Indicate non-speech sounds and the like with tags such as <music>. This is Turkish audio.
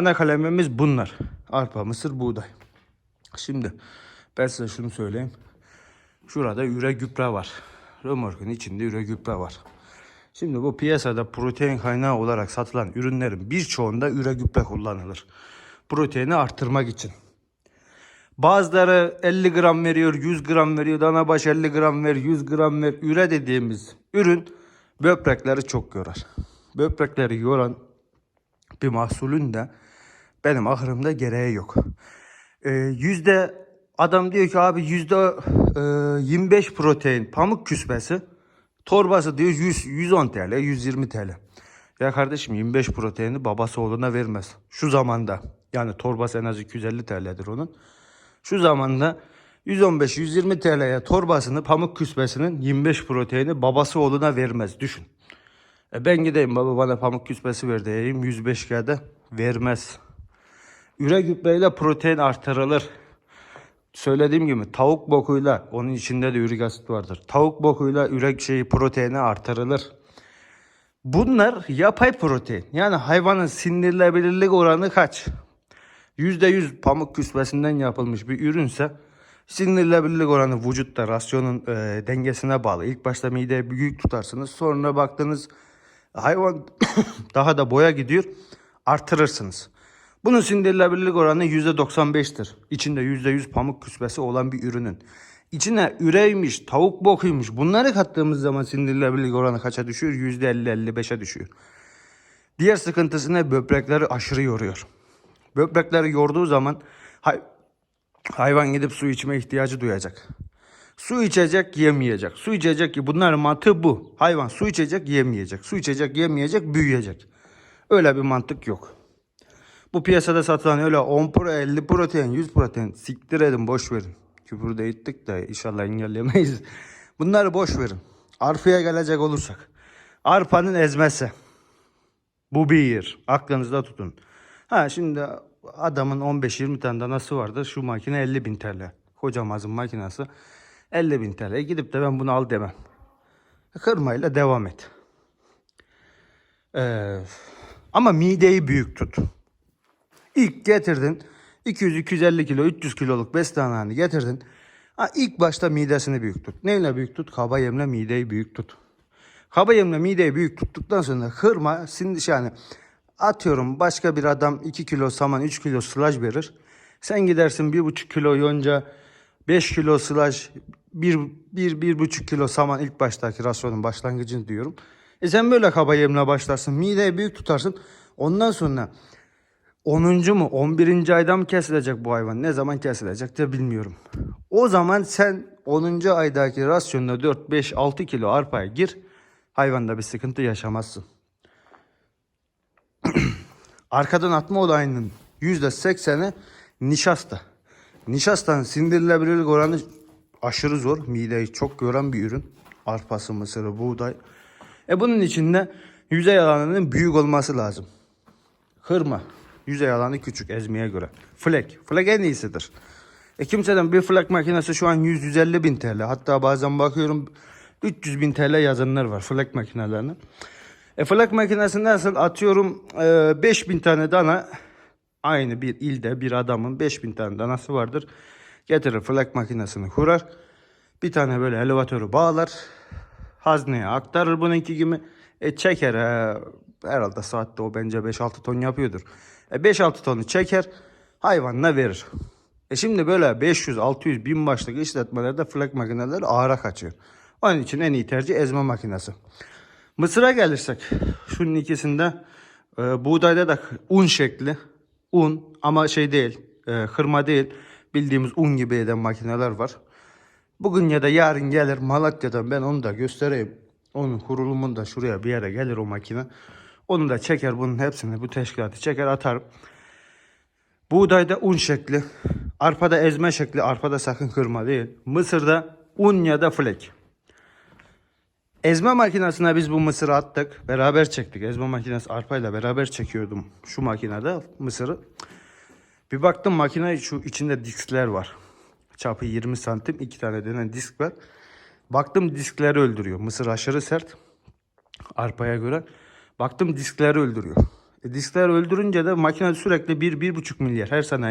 Ana kalemimiz bunlar. Arpa, mısır, buğday. Şimdi ben size şunu söyleyeyim. Şurada üre gübre var. Römorkun içinde üre gübre var. Şimdi bu piyasada protein kaynağı olarak satılan ürünlerin birçoğunda üre gübre kullanılır. Proteini arttırmak için. Bazıları 50 gram veriyor, 100 gram veriyor, dana baş 50 gram ver, 100 gram ver. Üre dediğimiz ürün böbrekleri çok yorar. Böbrekleri yoran bir mahsulün de benim ahırımda gereği yok. Ee, yüzde adam diyor ki abi yüzde e, 25 protein pamuk küspesi torbası diyor 100, 110 TL 120 TL. Ya kardeşim 25 proteini babası oğluna vermez. Şu zamanda yani torbası en az 250 TL'dir onun. Şu zamanda 115-120 TL'ye torbasını pamuk küspesinin 25 proteini babası oğluna vermez. Düşün. E ben gideyim baba bana pamuk küspesi ver diyeyim 105 kağıda vermez. Üre gübreyle protein artırılır. Söylediğim gibi tavuk bokuyla onun içinde de ürik asit vardır. Tavuk bokuyla ürek şeyi proteini artırılır. Bunlar yapay protein. Yani hayvanın sindirilebilirlik oranı kaç? %100 pamuk küspesinden yapılmış bir ürünse sindirilebilirlik oranı vücutta rasyonun e, dengesine bağlı. İlk başta mideyi büyük tutarsınız. Sonra baktınız hayvan <coughs> daha da boya gidiyor. Artırırsınız. Bunun sindirilebilirlik oranı %95'tir. İçinde %100 pamuk küspesi olan bir ürünün. İçine üreymiş, tavuk bokuymuş bunları kattığımız zaman sindirilebilirlik oranı kaça düşüyor? %50-55'e düşüyor. Diğer sıkıntısı ne? Böbrekleri aşırı yoruyor. Böbrekleri yorduğu zaman hay- hayvan gidip su içme ihtiyacı duyacak. Su içecek, yemeyecek. Su içecek ki bunların mantığı bu. Hayvan su içecek, yemeyecek. Su içecek, yemeyecek, büyüyecek. Öyle bir mantık yok. Bu piyasada satılan öyle 10 pro, 50 protein, 100 protein siktir edin boş verin. Küfür de ettik de inşallah engellemeyiz. Bunları boş verin. Arpaya gelecek olursak. Arpanın ezmesi. Bu bir. Aklınızda tutun. Ha şimdi adamın 15-20 tane danası vardır. Şu makine 50 bin TL. Kocamazın makinesi 50 bin TL. Gidip de ben bunu al demem. Kırmayla devam et. Ee, ama mideyi büyük tut. İlk getirdin 200-250 kilo 300 kiloluk bestaneni getirdin. Ha, ilk başta midesini büyük tut. Neyle büyük tut? Kaba yemle mideyi büyük tut. Kaba yemle mideyi büyük tuttuktan sonra kırma şimdi yani atıyorum başka bir adam 2 kilo saman 3 kilo sılaj verir. Sen gidersin 1,5 kilo yonca 5 kilo sılaj 1, 1, 1,5 kilo saman ilk baştaki rasyonun başlangıcını diyorum. E sen böyle kaba yemle başlarsın. Mideyi büyük tutarsın. Ondan sonra 10. mu 11. ayda mı kesilecek bu hayvan? Ne zaman kesilecek de bilmiyorum. O zaman sen 10. aydaki rasyonuna 4, 5, 6 kilo arpaya gir. Hayvanda bir sıkıntı yaşamazsın. <clears throat> Arkadan atma olayının %80'i nişasta. Nişastanın sindirilebilirlik oranı aşırı zor. Mideyi çok yoran bir ürün. Arpası, mısırı, buğday. E bunun içinde yüzey alanının büyük olması lazım. Kırma. Yüzey alanı küçük ezmeye göre. Flek. Flek en iyisidir. E kimseden bir flek makinesi şu an 100-150 bin TL. Hatta bazen bakıyorum 300 bin TL yazanlar var flek makinelerini. E flek makinesi nasıl atıyorum e, 5000 tane dana aynı bir ilde bir adamın 5000 tane danası vardır. Getirir flek makinesini kurar. Bir tane böyle elevatörü bağlar. Hazneye aktarır bununki gibi. E çeker e, herhalde saatte o bence 5-6 ton yapıyordur. E 5-6 tonu çeker hayvanına verir. E şimdi böyle 500, 600, 1000 başlık işletmelerde flek makineleri ağıra kaçıyor. Onun için en iyi tercih ezme makinesi. Mısıra gelirsek şunun ikisinde e, buğdayda da un şekli un ama şey değil e, kırma değil bildiğimiz un gibi eden makineler var. Bugün ya da yarın gelir Malatya'dan ben onu da göstereyim. Onun kurulumunu da şuraya bir yere gelir o makine. Onu da çeker bunun hepsini bu teşkilatı çeker atarım. Buğdayda un şekli, arpada ezme şekli, arpada sakın kırma değil. Mısırda un ya da flek. Ezme makinesine biz bu mısırı attık. Beraber çektik. Ezme makinesi arpayla beraber çekiyordum şu makinede mısırı. Bir baktım makine şu içinde diskler var. Çapı 20 santim iki tane denen disk var. Baktım diskleri öldürüyor. Mısır aşırı sert. Arpaya göre. Baktım diskleri öldürüyor. E, diskler öldürünce de makine sürekli 1-1,5 milyar her sene